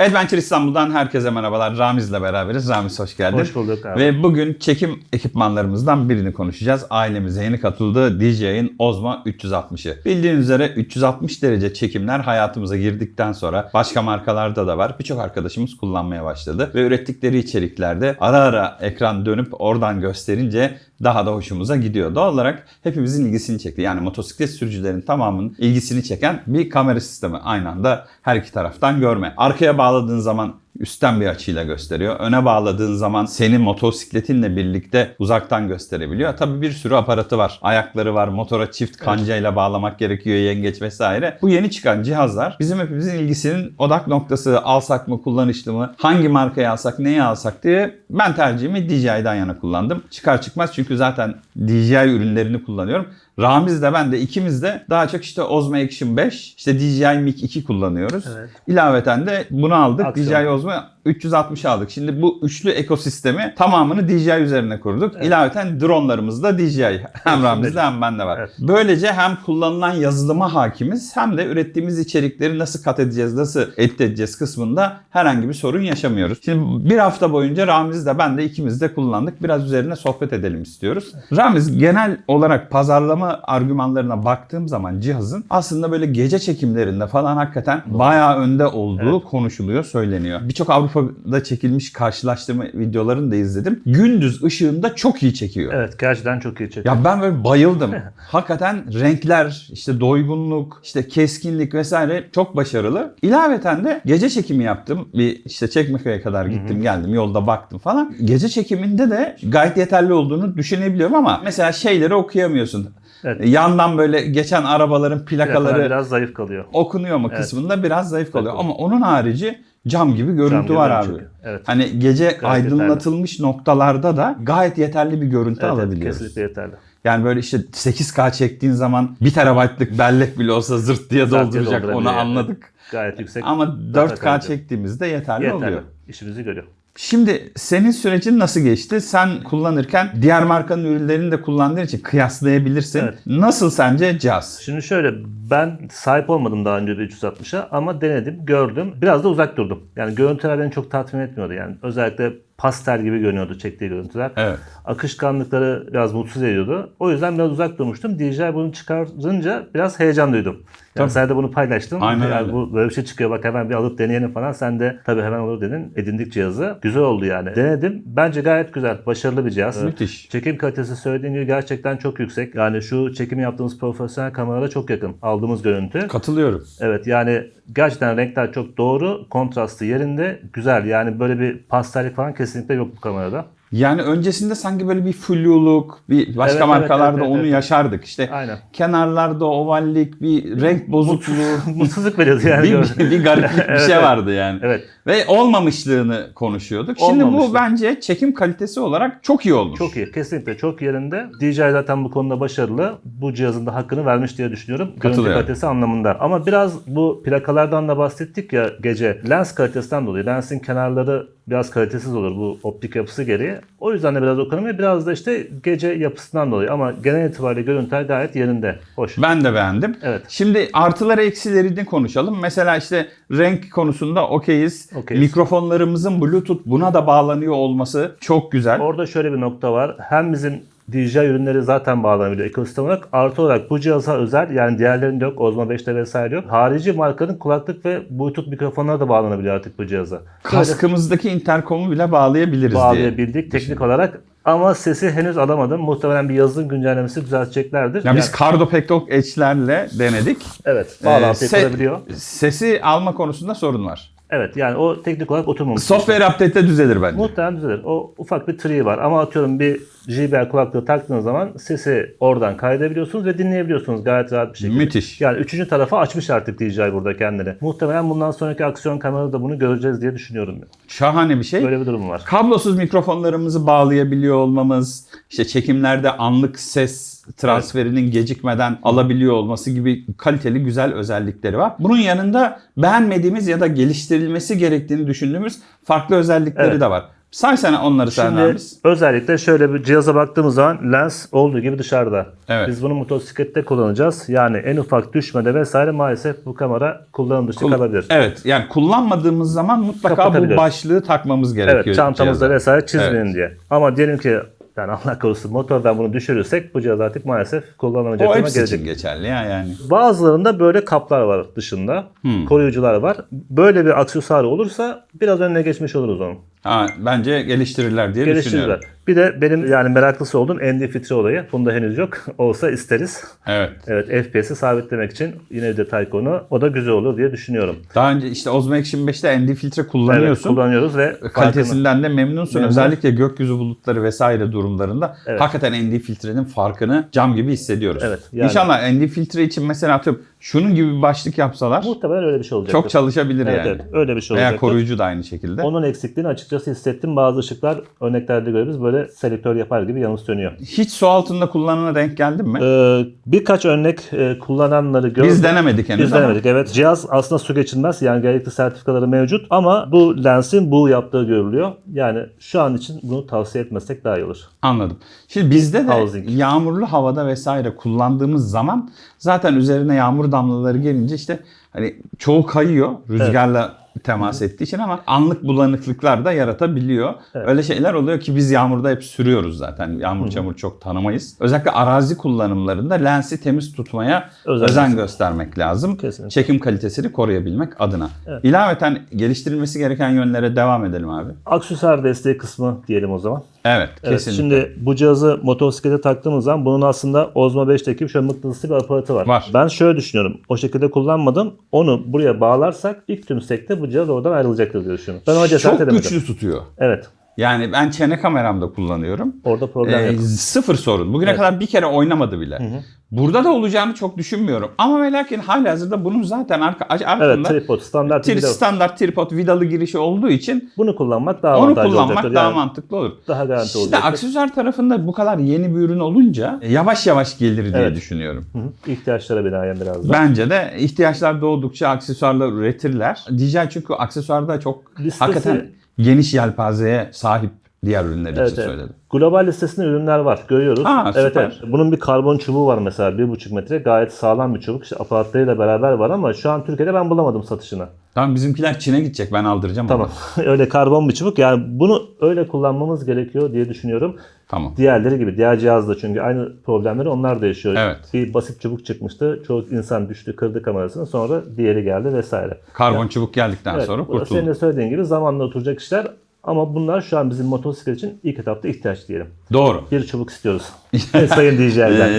Adventure İstanbul'dan herkese merhabalar. Ramiz'le beraberiz. Ramiz hoş geldin. Hoş bulduk abi. Ve bugün çekim ekipmanlarımızdan birini konuşacağız. Ailemize yeni katıldığı DJI'nin Osmo 360'ı. Bildiğiniz üzere 360 derece çekimler hayatımıza girdikten sonra başka markalarda da var. Birçok arkadaşımız kullanmaya başladı. Ve ürettikleri içeriklerde ara ara ekran dönüp oradan gösterince daha da hoşumuza gidiyor. Doğal olarak hepimizin ilgisini çekti. Yani motosiklet sürücülerin tamamının ilgisini çeken bir kamera sistemi. Aynı anda her iki taraftan görme. Arkaya bağladığın zaman üstten bir açıyla gösteriyor. Öne bağladığın zaman seni motosikletinle birlikte uzaktan gösterebiliyor. Tabii bir sürü aparatı var. Ayakları var. Motora çift kancayla bağlamak gerekiyor. Yengeç vesaire. Bu yeni çıkan cihazlar bizim hepimizin ilgisinin odak noktası alsak mı kullanışlı mı? Hangi markayı alsak neyi alsak diye ben tercihimi DJI'den yana kullandım. Çıkar çıkmaz çünkü zaten DJI ürünlerini kullanıyorum. Ramiz de ben de ikimiz de daha çok işte Osmo Action 5, işte DJI Mic 2 kullanıyoruz. Evet. İlaveten de bunu aldık. Aksiyon. DJI Osmo 360 aldık. Şimdi bu üçlü ekosistemi tamamını DJI üzerine kurduk. İlaveten dronlarımız da DJI. Hem Ramiz'de hem bende var. Evet. Böylece hem kullanılan yazılıma hakimiz hem de ürettiğimiz içerikleri nasıl kat edeceğiz, nasıl edit edeceğiz kısmında herhangi bir sorun yaşamıyoruz. Şimdi bir hafta boyunca Ramiz de ben de ikimiz de kullandık. Biraz üzerine sohbet edelim istiyoruz. Ramiz genel olarak pazarlama argümanlarına baktığım zaman cihazın aslında böyle gece çekimlerinde falan hakikaten bayağı önde olduğu konuşuluyor, söyleniyor. Birçok Avrupa'da çekilmiş karşılaştırma videolarını da izledim. Gündüz ışığında çok iyi çekiyor. Evet gerçekten çok iyi çekiyor. Ya ben böyle bayıldım. Hakikaten renkler, işte doygunluk, işte keskinlik vesaire çok başarılı. İlaveten de gece çekimi yaptım. Bir işte Çekmeköy'e kadar gittim geldim yolda baktım falan. Gece çekiminde de gayet yeterli olduğunu düşünebiliyorum ama mesela şeyleri okuyamıyorsun. Evet. Yandan böyle geçen arabaların Plakalar plakaları biraz zayıf kalıyor. okunuyor mu Evet. kısmında biraz zayıf kalıyor. Zayıf Ama onun harici cam gibi görüntü Cam gibi var abi. Evet. Hani gece yeterli. aydınlatılmış noktalarda da gayet yeterli bir görüntü Evet, evet, alabiliyoruz. kesinlikle yeterli. Yani böyle işte 8K çektiğin zaman 1 terabaytlık bellek bile olsa zırt diye dolduracak onu anladık. Gayet yüksek. Ama data 4K kalite. çektiğimizde yeterli, yeterli. oluyor. İşimizi görüyor. Şimdi senin sürecin nasıl geçti? Sen kullanırken diğer markanın ürünlerini de kullandığın için kıyaslayabilirsin. Evet. Nasıl sence cihaz? Şimdi şöyle ben sahip olmadım daha önce de 360'a ama denedim, gördüm. Biraz da uzak durdum. Yani görüntüler beni çok tatmin etmiyordu yani. Özellikle pastel gibi görünüyordu çektiği görüntüler. Evet. Akışkanlıkları biraz mutsuz ediyordu. O yüzden biraz uzak durmuştum. DJI bunu çıkarınca biraz heyecan duydum. Yani Tabii. sen de bunu paylaştın. Aynen yani öyle. bu böyle bir şey çıkıyor bak hemen bir alıp deneyelim falan. Sen de tabii hemen olur dedin. Edindik cihazı. Güzel oldu yani. Denedim. Bence gayet güzel. Başarılı bir cihaz. Müthiş. Çekim kalitesi söylediğin gibi gerçekten çok yüksek. Yani şu çekim yaptığımız profesyonel kameralara çok yakın aldığımız görüntü. Katılıyorum. Evet yani gerçekten renkler çok doğru. Kontrastı yerinde. Güzel. Yani böyle bir pastellik falan kesinlikle yok bu kamerada. Yani öncesinde sanki böyle bir fluluk, bir başka Evet, evet, markalarda evet, onu evet. yaşardık. İşte Aynen. kenarlarda ovallik, bir renk bozukluğu, Mutsuzluk veriyordu yani. bir, bir, bir gariplik bir Evet, şey evet. vardı yani. Evet. Ve olmamışlığını konuşuyorduk. Şimdi bu bence çekim kalitesi olarak çok iyi olmuş. Çok iyi. Kesinlikle çok yerinde. DJI zaten bu konuda başarılı. Bu cihazın da hakkını vermiş diye düşünüyorum. Görüntü kalitesi anlamında. Ama biraz bu plakalardan da bahsettik ya gece. Lens kalitesinden dolayı. Lensin kenarları biraz kalitesiz olur bu optik yapısı gereği. O yüzden de biraz ekonomi biraz da işte gece yapısından dolayı. Ama genel itibariyle görüntüler gayet yerinde. Hoş. Ben de beğendim. Evet. Şimdi artıları eksilerini konuşalım. Mesela işte renk konusunda okeyiz. Okeyiz. Mikrofonlarımızın Bluetooth buna da bağlanıyor olması çok güzel. Orada şöyle bir nokta var. Hem bizim DJI ürünleri zaten bağlanabiliyor ekosistem olarak. Artı olarak bu cihaza özel yani diğerlerinde yok. Osmo 5'te vesaire yok. Harici markanın kulaklık ve Bluetooth mikrofonları da bağlanabiliyor artık bu cihaza. Kaskımızdaki interkomu bile bağlayabiliriz diye. bağlayabildik teknik olarak. Ama sesi henüz alamadım. Muhtemelen bir yazılım güncellemesi düzelteceklerdir. Ya biz Yani- Cardo Pektok Edge'lerle denedik. evet bağlantıyı Ee, se-. Sesi alma konusunda sorun var. Evet yani o teknik olarak oturmamış. Software update'te düzelir bence. Muhtemelen düzelir. O ufak bir tree var ama atıyorum bir JBL kulaklığı taktığınız zaman sesi oradan kaydedebiliyorsunuz ve dinleyebiliyorsunuz gayet rahat bir şekilde. Müthiş. Yani üçüncü tarafa açmış artık DJI burada kendini. Muhtemelen bundan sonraki aksiyon kameraları da bunu göreceğiz diye düşünüyorum. Şahane bir şey. Böyle bir durum var. Kablosuz mikrofonlarımızı bağlayabiliyor olmamız, işte çekimlerde anlık ses transferinin gecikmeden alabiliyor olması gibi kaliteli güzel özellikleri var. Bunun yanında beğenmediğimiz ya da geliştirilmesi gerektiğini düşündüğümüz farklı özellikleri Evet. de var. Say sana onları Şimdi biz. özellikle şöyle bir cihaza baktığımız zaman lens olduğu gibi dışarıda. Evet. Biz bunu motosiklette kullanacağız. Yani en ufak düşmede vesaire maalesef bu kamera kullanım dışı kalabilir. Evet yani kullanmadığımız zaman mutlaka bu başlığı takmamız gerekiyor. Evet çantamızda cihaza. vesaire çizmeyin Evet. diye. Ama diyelim ki yani Allah korusun motordan bunu düşürürsek bu cihaz artık maalesef kullanamayacak O hepsi gelecek. için geçerli ya yani. Bazılarında böyle kaplar var dışında. Hmm. Koruyucular var. Böyle bir aksesuar olursa biraz önüne geçmiş oluruz onun. Ha, bence geliştirirler diye Geliştirirler. düşünüyorum. Bir de benim yani meraklısı olduğum ND filtre olayı. Bunda henüz yok. Olsa isteriz. Evet. Evet FPS'i sabitlemek için yine detay konu. O da güzel olur diye düşünüyorum. Daha önce işte Osmo Action 5'te ND filtre Evet kullanıyorsun. kullanıyoruz ve Kalitesinden de memnunsun. Memnun. Özellikle gökyüzü bulutları vesaire durumlarında Evet. hakikaten ND filtrenin farkını cam gibi hissediyoruz. Evet, yani- İnşallah ND filtre için mesela atıyorum şunun gibi bir başlık yapsalar Muhtemelen öyle bir şey olacak. çok çalışabilir evet, yani. evet, öyle bir şey Veya olacak. koruyucu da aynı şekilde. Onun eksikliğini açıkçası hissettim. Bazı ışıklar örneklerde görüyoruz. Böyle selektör yapar gibi yanıp sönüyor. Hiç su altında kullanana denk geldin mi? Ee, birkaç örnek e, kullananları gördüm. Biz denemedik henüz Biz ama. denemedik evet. Cihaz aslında su geçirmez. Yani gerekli sertifikaları mevcut. Ama bu lensin bu yaptığı görülüyor. Yani şu an için bunu tavsiye etmesek daha iyi olur. Anladım. Şimdi bizde de Housing. yağmurlu havada vesaire kullandığımız zaman zaten üzerine yağmur damlaları gelince işte hani çoğu kayıyor rüzgarla temas ettiği için ama anlık bulanıklıklar da yaratabiliyor. Evet. Öyle şeyler oluyor ki biz yağmurda hep sürüyoruz zaten. Yağmur çamur çok tanımayız. Özellikle arazi kullanımlarında lensi temiz tutmaya Özen özen, göstermek lazım. Kesinlikle. Çekim kalitesini koruyabilmek adına. Evet. İlaveten geliştirilmesi gereken yönlere devam edelim abi. Aksesuar desteği kısmı diyelim o zaman. Evet, Evet, kesinlikle. şimdi bu cihazı motosiklete taktığımız zaman bunun aslında Osmo 5'teki şöyle mıknatıslı bir aparatı var. Var. Ben şöyle düşünüyorum. O şekilde kullanmadım. Onu buraya bağlarsak ilk tümsekte bu cihaz oradan ayrılacaktır diye düşünüyorum. Ben ona cesaret çok edemedim. güçlü tutuyor. Evet. Yani ben çene kameramda kullanıyorum. Orada problem Ee, yok. sıfır sorun. Bugüne Evet. kadar bir kere oynamadı bile. Burada da olacağını çok düşünmüyorum. Ama ve lakin halihazırda bunun zaten arka, Evet arkasında tripod standart tri- vida. standart tripod vidalı girişi olduğu için Bunu kullanmak daha onu kullanmak olacaktır. daha Yani mantıklı olur. daha garanti İşte olacaktır. aksesuar tarafında bu kadar yeni bir ürün olunca e, yavaş yavaş gelir diye Evet. düşünüyorum. Hı hı. İhtiyaçlara binaen biraz da. Bence de ihtiyaçlar doğdukça aksesuarlar üretirler. DJI çünkü aksesuarda çok Listesi- hakikaten geniş yelpazeye sahip diğer ürünler için Evet, evet. söyledim. Global listesinde ürünler var. Görüyoruz. Ha, evet, evet. Bunun bir karbon çubuğu var mesela 1,5 metre. Gayet sağlam bir çubuk. İşte aparatlarıyla beraber var ama şu an Türkiye'de ben bulamadım satışını. Tamam bizimkiler Çin'e gidecek ben aldıracağım Tamam. öyle karbon bir çubuk. Yani bunu öyle kullanmamız gerekiyor diye düşünüyorum. Tamam. Diğerleri gibi. Diğer cihazda çünkü aynı problemleri onlar da yaşıyor. Evet. Bir basit çubuk çıkmıştı. Çoğu insan düştü kırdı kamerasını. Sonra diğeri geldi vesaire. Karbon çubuk geldikten Evet, sonra kurtulduk. Senin de söylediğin gibi zamanla oturacak işler. Ama bunlar şu an bizim motosiklet için ilk etapta ihtiyaç diyelim. Doğru. Bir çubuk istiyoruz. Sayın DJ'den.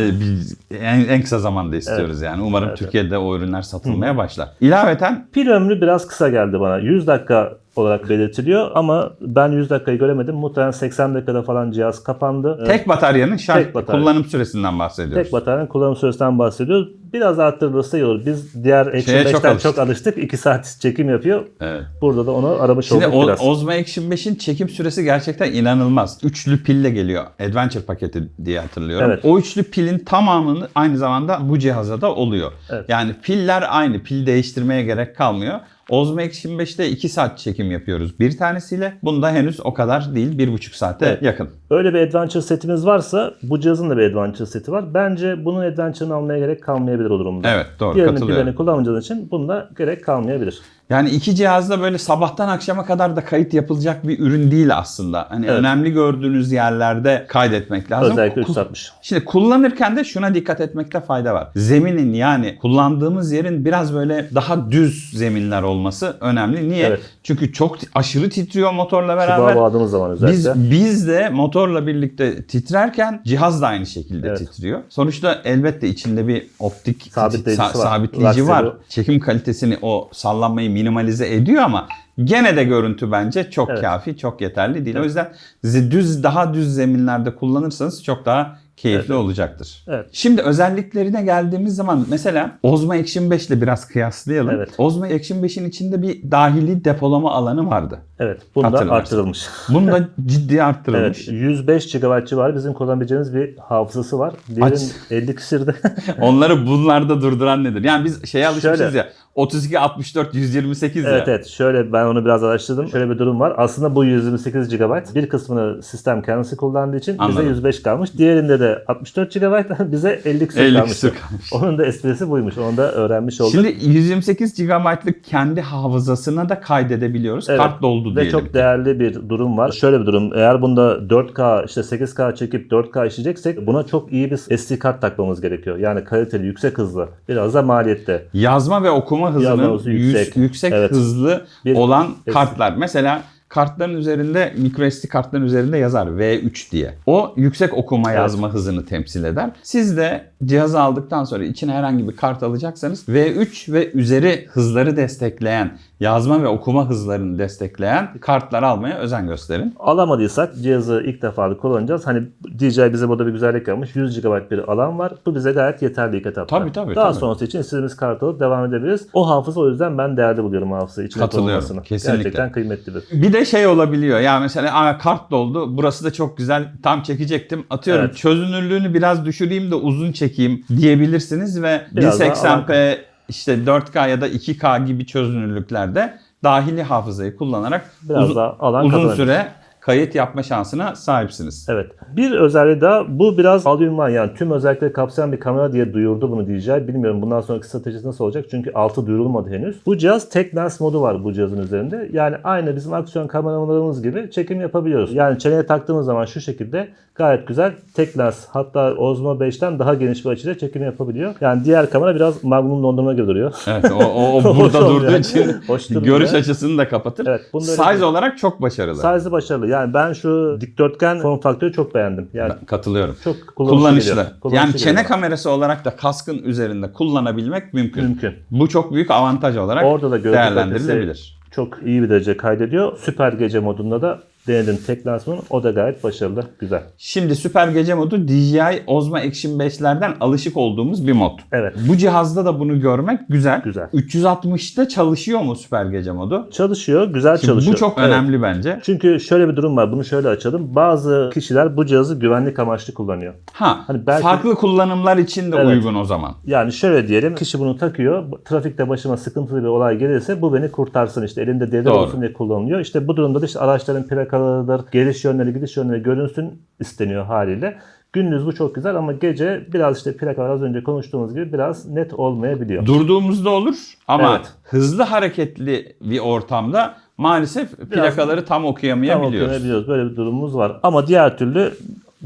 Ee, en, en kısa zamanda istiyoruz yani. Umarım Türkiye'de o ürünler satılmaya başlar. İlaveten Pil ömrü biraz kısa geldi bana. 100 dakika olarak belirtiliyor ama ben 100 dakikayı göremedim. Muhtemelen 80 dakikada falan cihaz kapandı. Tek bataryanın şarj Tek batarya. kullanım süresinden bahsediyoruz. Tek bataryanın kullanım süresinden bahsediyoruz. Biraz arttırılırsa iyi olur. Biz diğer Action Şeye çok 5'ten alıştık. çok alıştık. 2 saat çekim yapıyor. Evet. Burada da onu aramış Şimdi olduk o, biraz. Osmo Action 5'in çekim süresi gerçekten inanılmaz. Üçlü pille geliyor. Adventure paketi diye hatırlıyorum. Evet. O üçlü pilin tamamını aynı zamanda bu cihaza da oluyor. Evet. Yani piller aynı. Pil değiştirmeye gerek kalmıyor. Osmo Action 5'te 2 saat çekim yapıyoruz bir tanesiyle. Bunda henüz o kadar değil. 1,5 saate Evet. yakın. Öyle bir Adventure setimiz varsa bu cihazın da bir Adventure seti var. Bence bunun Adventure'ını almaya gerek kalmayabilir o durumda. Evet doğru Diğerinin katılıyorum. pillerini kullanmayacağınız için bunda gerek kalmayabilir. Yani iki cihazda böyle sabahtan akşama kadar da kayıt yapılacak bir ürün değil aslında. Hani Evet. önemli gördüğünüz yerlerde kaydetmek lazım. Özellikle Ku- 360. Şimdi kullanırken de şuna dikkat etmekte fayda var. Zeminin yani kullandığımız yerin biraz böyle daha düz zeminler olması önemli. Niye? Evet. Çünkü çok aşırı titriyor motorla Çubuğa beraber. bağladığımız zaman özellikle. Biz, biz de motorla birlikte titrerken cihaz da aynı şekilde Evet. titriyor. Sonuçta elbette içinde bir optik Sabitleyicisi sa- var. sabitleyici Rocksteady. var. Çekim kalitesini o sallanmayı minimalize ediyor ama gene de görüntü bence çok Evet. kafi, çok yeterli değil. O yüzden düz daha düz zeminlerde kullanırsanız çok daha keyifli olacaktır. Evet. Şimdi özelliklerine geldiğimiz zaman mesela Ozma Action 5 ile biraz kıyaslayalım. Evet. Ozma Action 5'in içinde bir dahili depolama alanı vardı. Evet. Bunda arttırılmış. Bunda ciddi arttırılmış. Evet. 105 GB civarı bizim kullanabileceğimiz bir hafızası var. Diğerin Aç. 50 küsürde. Onları bunlarda durduran nedir? Yani biz şeye alışmışız Şöyle. ya 32 64 128 ya. Evet evet şöyle ben onu biraz araştırdım. Şöyle bir durum var. Aslında bu 128 GB bir kısmını sistem kendisi kullandığı için Anladım. bize 105 kalmış. Diğerinde de 64 GB bize 50 küsur 50 kalmış. kalmış. Onun da esprisi buymuş. Onu da öğrenmiş olduk. Şimdi 128 GB'lık kendi hafızasına da kaydedebiliyoruz. Evet. Kart doldu Ve diyelim. çok değerli bir durum var. Şöyle bir durum. Eğer bunda 4K işte 8K çekip 4K işleyeceksek buna çok iyi bir SD kart takmamız gerekiyor. Yani kaliteli, yüksek hızlı. Biraz da maliyette. Yazma ve okuma hızının hızı yüksek. yüksek Evet. hızlı Bir- olan Evet. kartlar. Mesela kartların üzerinde microSD kartların üzerinde yazar V3 diye. O yüksek okuma Evet. yazma hızını temsil eder. Siz de cihazı aldıktan sonra içine herhangi bir kart alacaksanız V3 ve üzeri hızları destekleyen, yazma ve okuma hızlarını destekleyen kartlar almaya özen gösterin. Alamadıysak cihazı ilk defa kullanacağız. Hani DJI bize burada bir güzellik yapmış. 100 GB bir alan var. Bu bize gayet yeterli ilk etapta. Tabii, tabii, Daha tabii. sonrası için istediğimiz kart alıp devam edebiliriz. O hafıza o yüzden ben değerli buluyorum hafıza içine Katılıyorum, kesinlikle. Gerçekten kıymetli bir. De şey olabiliyor ya mesela kart doldu burası da çok güzel tam çekecektim atıyorum Evet. çözünürlüğünü biraz düşüreyim de uzun çekeyim diyebilirsiniz ve Biraz daha 1080p işte 4K ya da 2K gibi çözünürlüklerde dahili hafızayı kullanarak Biraz uzun, daha alan uzun süre kayıt yapma şansına sahipsiniz. Evet. Bir özelliği daha bu biraz all var yani tüm özellikleri kapsayan bir kamera diye duyurdu bunu DJI. Bilmiyorum bundan sonraki stratejisi nasıl olacak çünkü altı duyurulmadı henüz. Bu cihaz tek lens modu var bu cihazın üzerinde. Yani aynı bizim aksiyon kameralarımız gibi çekim yapabiliyoruz. Yani çeneye taktığımız zaman şu şekilde gayet güzel tek lens hatta Osmo 5'ten daha geniş bir açıyla çekim yapabiliyor. Yani diğer kamera biraz Magnum dondurma gibi duruyor. Evet o, o, burada durduğu yani. için görüş açısını da kapatır. Evet, Size olarak çok başarılı. Size'ı başarılı. Yani ben şu dikdörtgen form faktörü çok beğendim. Yani Ben katılıyorum. çok kullanışlı. kullanışlı. geliyor. yani Kullanışlı çene geliyor. kamerası olarak da kaskın üzerinde kullanabilmek mümkün. mümkün. Bu çok büyük avantaj olarak Orada da değerlendirilebilir. çok iyi bir derece kaydediyor. Süper gece modunda da denedim tek lansmanı. O da gayet başarılı. Güzel. Şimdi süper gece modu DJI Osmo Action 5'lerden alışık olduğumuz bir mod. Evet. Bu cihazda da bunu görmek güzel. Güzel. 360'ta çalışıyor mu süper gece modu? Çalışıyor. Güzel Şimdi çalışıyor. bu çok Evet. önemli bence. Çünkü şöyle bir durum var. Bunu şöyle açalım. Bazı kişiler bu cihazı güvenlik amaçlı kullanıyor. Ha, Hani belki- farklı kullanımlar için de Evet. uygun o zaman. Yani şöyle diyelim. Kişi bunu takıyor. Trafikte başıma sıkıntılı bir olay gelirse bu beni kurtarsın. İşte elinde devre olsun diye kullanılıyor. İşte bu durumda da işte araçların plakalarıdır, geliş yönleri, gidiş yönleri görünsün isteniyor haliyle. Gündüz bu çok güzel ama gece biraz işte plakalar az önce konuştuğumuz gibi biraz net olmayabiliyor. Durduğumuzda olur ama Evet. hızlı hareketli bir ortamda maalesef plakaları tam Tam okuyamayabiliyoruz. okuyabiliyoruz. Böyle bir durumumuz var. Ama diğer türlü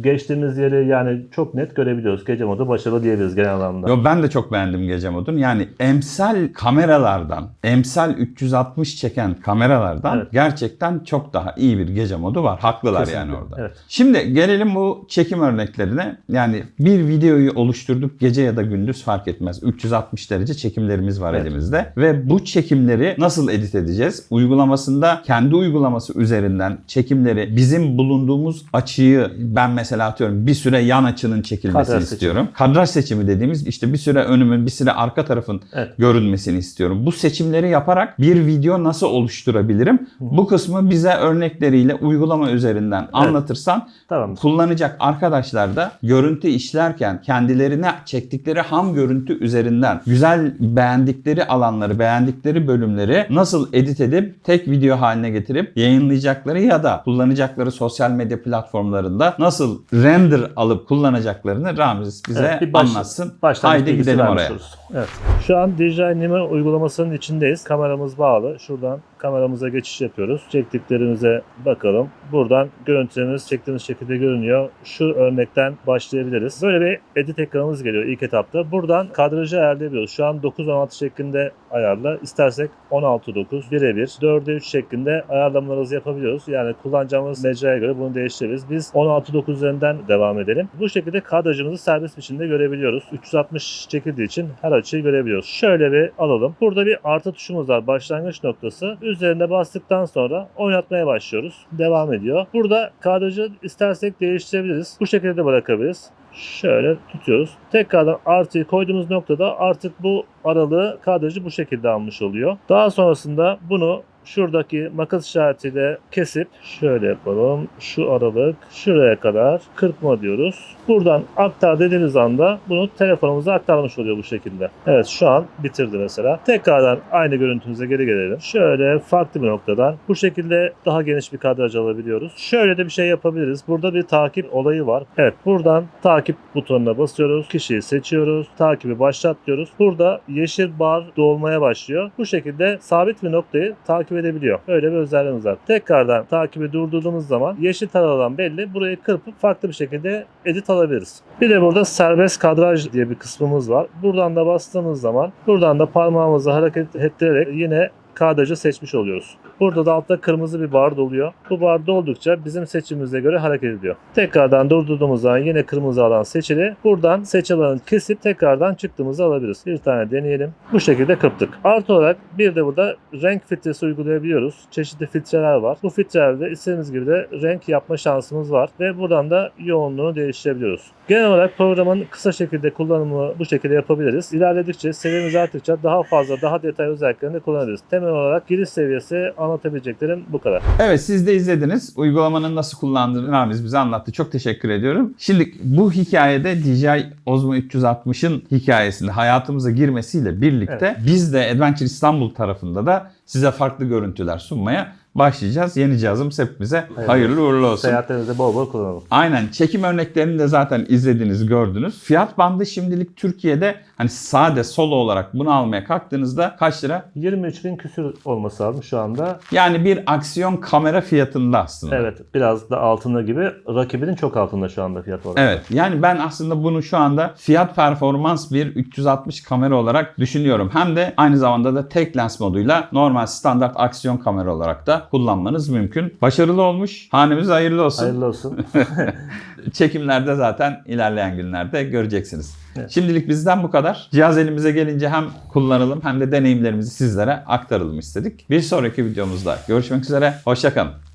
geçtiğimiz yeri yani çok net görebiliyoruz. Gece modu başarılı diyebiliriz genel anlamda. Yo ben de çok beğendim gece modunu. Yani emsal kameralardan, emsal 360 çeken kameralardan Evet. gerçekten çok daha iyi bir gece modu var. Haklılar Kesinlikle, yani orada. evet. Şimdi gelelim bu çekim örneklerine. Yani bir videoyu oluşturduk gece ya da gündüz fark etmez. 360 derece çekimlerimiz var Evet. elimizde ve bu çekimleri nasıl edit edeceğiz? Uygulamasında kendi uygulaması üzerinden çekimleri bizim bulunduğumuz açıyı ben mesela atıyorum bir süre yan açının çekilmesini Kadraj seçimi. istiyorum. Kadraj seçimi dediğimiz işte bir süre önümün bir süre arka tarafın Evet. görünmesini istiyorum. Bu seçimleri yaparak bir video nasıl oluşturabilirim? Bu kısmı bize örnekleriyle uygulama üzerinden anlatırsan Tamam. kullanacak arkadaşlar da görüntü işlerken kendilerine çektikleri ham görüntü üzerinden güzel beğendikleri alanları, beğendikleri bölümleri nasıl edit edip tek video haline getirip yayınlayacakları ya da kullanacakları sosyal medya platformlarında nasıl render alıp kullanacaklarını Ramiz bize Evet, bir baş- anlatsın. Haydi gidelim oraya. oluruz. Evet. Şu an DJI Nime uygulamasının içindeyiz. Kameramız bağlı. Şuradan kameramıza geçiş yapıyoruz. Çektiklerimize bakalım. Buradan görüntülerimiz çektiğimiz şekilde görünüyor. Şu örnekten başlayabiliriz. Böyle bir edit ekranımız geliyor ilk etapta. Buradan kadrajı ayarlayabiliyoruz. Şu an 9-16 şeklinde ayarla. İstersek 16-9, birebir, 4'e 3 şeklinde ayarlamalarımızı yapabiliyoruz. Yani kullanacağımız mecraya göre bunu değiştiririz. Biz 16-9 üzerinden devam edelim. Bu şekilde kadrajımızı serbest biçimde görebiliyoruz. 360 çekildiği için her açıyı görebiliyoruz. Şöyle bir alalım. Burada bir artı tuşumuz var. Başlangıç noktası. Üzerine bastıktan sonra oynatmaya başlıyoruz. Devam ediyor. Burada kadrajı istersek değiştirebiliriz. Bu şekilde de bırakabiliriz. Şöyle tutuyoruz. Tekrardan artıyı koyduğumuz noktada artık bu aralığı kadrajı bu şekilde almış oluyor. Daha sonrasında bunu şuradaki makas işaretiyle kesip şöyle yapalım. Şu aralık şuraya kadar kırpma diyoruz. Buradan aktar dediğimiz anda bunu telefonumuza aktarmış oluyor bu şekilde. Evet şu an bitirdi mesela. Tekrardan aynı görüntümüze geri gelelim. Şöyle farklı bir noktadan bu şekilde daha geniş bir kadraj alabiliyoruz. Şöyle de bir şey yapabiliriz. Burada bir takip olayı var. Evet buradan takip butonuna basıyoruz. Kişiyi seçiyoruz. Takibi başlat diyoruz. Burada yeşil bar dolmaya başlıyor. Bu şekilde sabit bir noktayı takip edebiliyor. Öyle bir özelliğimiz var. Tekrardan takibi durdurduğumuz zaman yeşil taralan belli. Burayı kırpıp farklı bir şekilde edit alabiliriz. Bir de burada serbest kadraj diye bir kısmımız var. Buradan da bastığımız zaman buradan da parmağımızı hareket ettirerek yine kadrajı seçmiş oluyoruz. Burada da altta kırmızı bir bar doluyor. Bu bar doldukça bizim seçimimize göre hareket ediyor. Tekrardan durdurduğumuz zaman yine kırmızı alan seçili. Buradan seç alanı kesip tekrardan çıktığımızı alabiliriz. Bir tane deneyelim. Bu şekilde kırptık. Artı olarak bir de burada renk filtresi uygulayabiliyoruz. Çeşitli filtreler var. Bu filtrelerde istediğimiz gibi de renk yapma şansımız var ve buradan da yoğunluğunu değiştirebiliyoruz. Genel olarak programın kısa şekilde kullanımı bu şekilde yapabiliriz. İlerledikçe seviyemiz arttıkça daha fazla daha detaylı özelliklerini kullanırız. Temel olarak giriş seviyesi anlatabileceklerim bu kadar. Evet siz de izlediniz. Uygulamanın nasıl kullandığını Ramiz bize anlattı. Çok teşekkür ediyorum. Şimdi bu hikayede DJI Osmo 360'ın hikayesinde hayatımıza girmesiyle birlikte biz de Adventure İstanbul tarafında da size farklı görüntüler sunmaya başlayacağız. Yeni cihazımız hepimize hayırlı uğurlu olsun. Seyahatlerimizde bol bol kullanalım. Aynen çekim örneklerini de zaten izlediniz gördünüz. Fiyat bandı şimdilik Türkiye'de hani sade solo olarak bunu almaya kalktığınızda kaç lira? 23 bin küsür olması lazım şu anda. Yani bir aksiyon kamera fiyatında aslında. Evet biraz da altında gibi rakibinin çok altında şu anda fiyat olarak. Evet yani ben aslında bunu şu anda fiyat performans bir 360 kamera olarak düşünüyorum. Hem de aynı zamanda da tek lens moduyla normal standart aksiyon kamera olarak da kullanmanız mümkün. Başarılı olmuş. Hanemiz hayırlı olsun. Hayırlı olsun. Çekimlerde zaten ilerleyen günlerde göreceksiniz. Evet. Şimdilik bizden bu kadar. Cihaz elimize gelince hem kullanalım hem de deneyimlerimizi sizlere aktaralım istedik. Bir sonraki videomuzda görüşmek üzere. Hoşçakalın.